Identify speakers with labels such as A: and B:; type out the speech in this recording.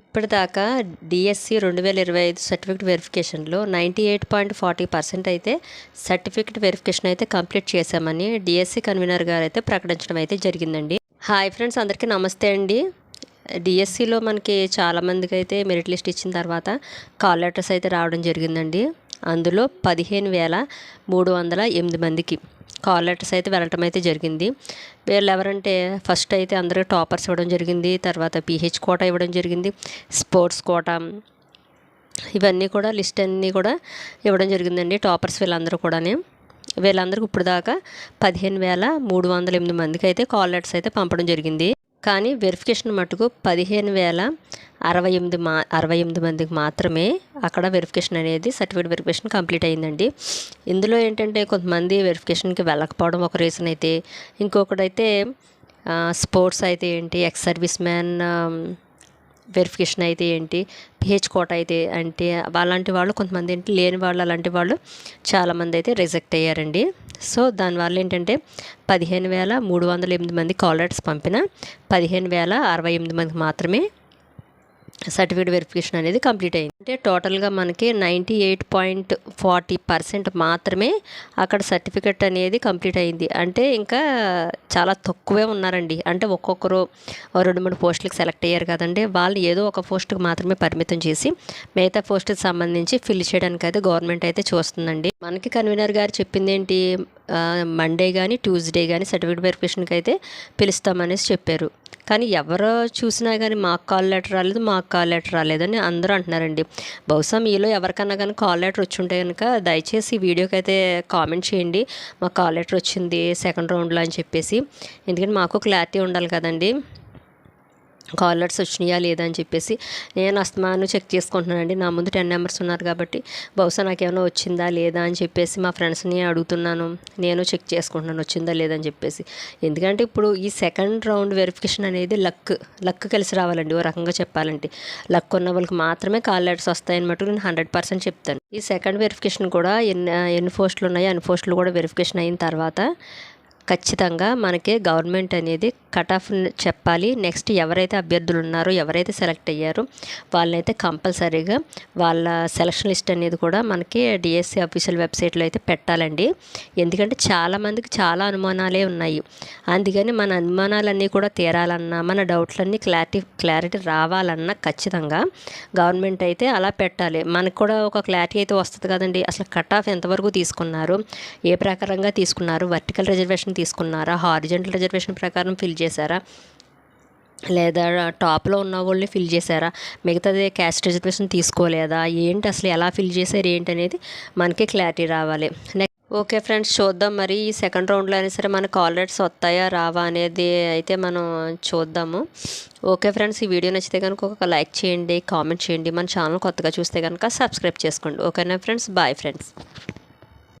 A: ఇప్పటిదాకా డిఎస్సి రెండు వేల ఇరవై ఐదు certificate వెరిఫికేషన్లో ninety eight point forty percent అయితే సర్టిఫికేట్ వెరిఫికేషన్ అయితే కంప్లీట్ చేశామని డిఎస్సి కన్వీనర్ గారు అయితే ప్రకటించడం అయితే జరిగిందండి. హాయ్ ఫ్రెండ్స్ అందరికీ నమస్తే అండి. డిఎస్సిలో మనకి చాలామందికి అయితే మెరిట్ లిస్ట్ ఇచ్చిన తర్వాత కాల్ లెటర్స్ అయితే రావడం జరిగిందండి. అందులో పదిహేను వేల మూడు వందల ఎనిమిది మందికి కాల్ లెటర్స్ అయితే వెళ్ళటం అయితే జరిగింది. వీళ్ళు ఎవరంటే ఫస్ట్ అయితే అందరికీ టాపర్స్ ఇవ్వడం జరిగింది తర్వాత పిహెచ్ కోట ఇవ్వడం జరిగింది స్పోర్ట్స్ కోట ఇవన్నీ కూడా లిస్ట్ అన్నీ కూడా ఇవ్వడం జరిగిందండి టాపర్స్ వీళ్ళందరూ కూడానే. వీళ్ళందరికీ ఇప్పుడు దాకా పదిహేను వేల మూడు వందల ఎనిమిది మందికి అయితే కాల్ లెటర్స్ అయితే పంపడం జరిగింది. కానీ వెరిఫికేషన్ మటుకు పదిహేను వేల అరవై ఎనిమిది మా అరవై ఎనిమిది మందికి మాత్రమే అక్కడ వెరిఫికేషన్ అనేది సర్టిఫికేట్ వెరిఫికేషన్ కంప్లీట్ అయిందండి ఇందులో ఏంటంటే కొంతమంది వెరిఫికేషన్కి వెళ్ళకపోవడం ఒక రీజన్ అయితే. ఇంకొకటైతే స్పోర్ట్స్ అయితే ఏంటి ఎక్స్ సర్వీస్ మ్యాన్ వెరిఫికేషన్ అయితే ఏంటి పిహెచ్ కోట అయితే అంటే అలాంటి వాళ్ళు కొంతమంది ఏంటి లేని వాళ్ళు అలాంటి వాళ్ళు చాలామంది అయితే రిజెక్ట్ అయ్యారండి. సో దానివల్ల ఏంటంటే పదిహేను వేల మూడు వందల ఎనిమిది మంది కాలర్స్ పంపిన పదిహేను వేల అరవై ఎనిమిది మందికి మాత్రమే సర్టిఫికేట్ వెరిఫికేషన్ అనేది కంప్లీట్ అయింది. అంటే టోటల్గా మనకి ninety eight point forty percent మాత్రమే అక్కడ సర్టిఫికేట్ అనేది కంప్లీట్ అయింది. అంటే ఇంకా చాలా తక్కువే ఉన్నారండి. అంటే ఒక్కొక్కరు రెండు మూడు పోస్టులకు సెలెక్ట్ అయ్యారు కదండి. వాళ్ళు ఏదో ఒక పోస్టుకు మాత్రమే పరిమితం చేసి మిగతా పోస్టుకి సంబంధించి ఫిల్ చేయడానికి అయితే గవర్నమెంట్ అయితే చూస్తుందండి. మనకి కన్వీనర్ గారు చెప్పింది ఏంటి మండే కానీ ట్యూస్డే కానీ సర్టిఫికేట్ వెరిఫికేషన్కి అయితే పిలుస్తామనేసి చెప్పారు. కానీ ఎవరు చూసినా కానీ మాకు కాల్ లెటర్ రాలేదు మాకు కాల్ లెటర్ రాలేదని అందరూ అంటున్నారండి. బహుశా మీలో ఎవరికన్నా కానీ కాల్ లెటర్ వచ్చి ఉంటే కనుక దయచేసి ఈ వీడియోకి అయితే కామెంట్ చేయండి. మాకు కాల్ లెటర్ వచ్చింది సెకండ్ రౌండ్లో అని చెప్పేసి. ఎందుకంటే మాకు క్లారిటీ ఉండాలి కదండి. కాలర్స్ వచ్చినాయా లేదా అని చెప్పేసి నేను అస్తమాను చెక్ చేసుకుంటున్నానండి. నా ముందు టెన్ నెంబర్స్ ఉన్నారు కాబట్టి బహుశా నాకేమైనా వచ్చిందా లేదా అని చెప్పేసి మా ఫ్రెండ్స్ని అడుగుతున్నాను. నేను చెక్ చేసుకుంటున్నాను వచ్చిందా లేదా అని చెప్పేసి. ఎందుకంటే ఇప్పుడు ఈ సెకండ్ రౌండ్ వెరిఫికేషన్ అనేది లక్ లక్ కలిసి రావాలండి ఓ రకంగా చెప్పాలంటే. లక్ ఉన్న వాళ్ళకి మాత్రమే కాల్ లెటర్స్ వస్తాయని మటుకు నేను హండ్రెడ్ పర్సెంట్ చెప్తాను. ఈ సెకండ్ వెరిఫికేషన్ కూడా ఎన్ని ఎన్ని పోస్టులు ఉన్నాయో. అన్ని పోస్టులు కూడా వెరిఫికేషన్ అయిన తర్వాత ఖచ్చితంగా మనకి గవర్నమెంట్ అనేది కట్ ఆఫ్ చెప్పాలి. నెక్స్ట్ ఎవరైతే అభ్యర్థులు ఉన్నారో ఎవరైతే సెలెక్ట్ అయ్యారో వాళ్ళనైతే కంపల్సరీగా వాళ్ళ సెలక్షన్ లిస్ట్ అనేది కూడా మనకి డిఎస్సి అఫీషియల్ వెబ్సైట్లో అయితే పెట్టాలండి. ఎందుకంటే చాలామందికి చాలా అనుమానాలే ఉన్నాయి. అందుకని మన అనుమానాలన్నీ కూడా తీరాలన్నా మన డౌట్లన్నీ క్లారిటీ క్లారిటీ రావాలన్నా ఖచ్చితంగా గవర్నమెంట్ అయితే అలా పెట్టాలి. మనకు కూడా ఒక క్లారిటీ అయితే వస్తుంది కదండి. అసలు కట్ ఆఫ్ ఎంతవరకు తీసుకున్నారు ఏ ప్రకారంగా తీసుకున్నారు వర్టికల్ రిజర్వేషన్ తీసుకున్నారా? హారిజెంటల్ రిజర్వేషన్ ప్రకారం ఫిల్ చేశారా? లేదా టాప్లో ఉన్న వాళ్ళని ఫిల్ చేశారా? మిగతాది క్యాస్ట్ రిజర్వేషన్ తీసుకోలేదా? ఏంటి అసలు ఎలా ఫిల్ చేశారు? ఏంటి అనేది మనకి క్లారిటీ రావాలి. నెక్స్ట్ ఓకే ఫ్రెండ్స్ చూద్దాం మరి ఈ సెకండ్ రౌండ్లో అయినా సరే మనకు కాల్ రేట్స్ వస్తాయా? రావా? అనేది అయితే మనం చూద్దాము. ఓకే ఫ్రెండ్స్ ఈ వీడియో నచ్చితే కనుక ఒక లైక్ చేయండి కామెంట్ చేయండి. మన ఛానల్ కొత్తగా చూస్తే కనుక సబ్స్క్రైబ్ చేసుకోండి. ఓకేనా ఫ్రెండ్స్ బాయ్ ఫ్రెండ్స్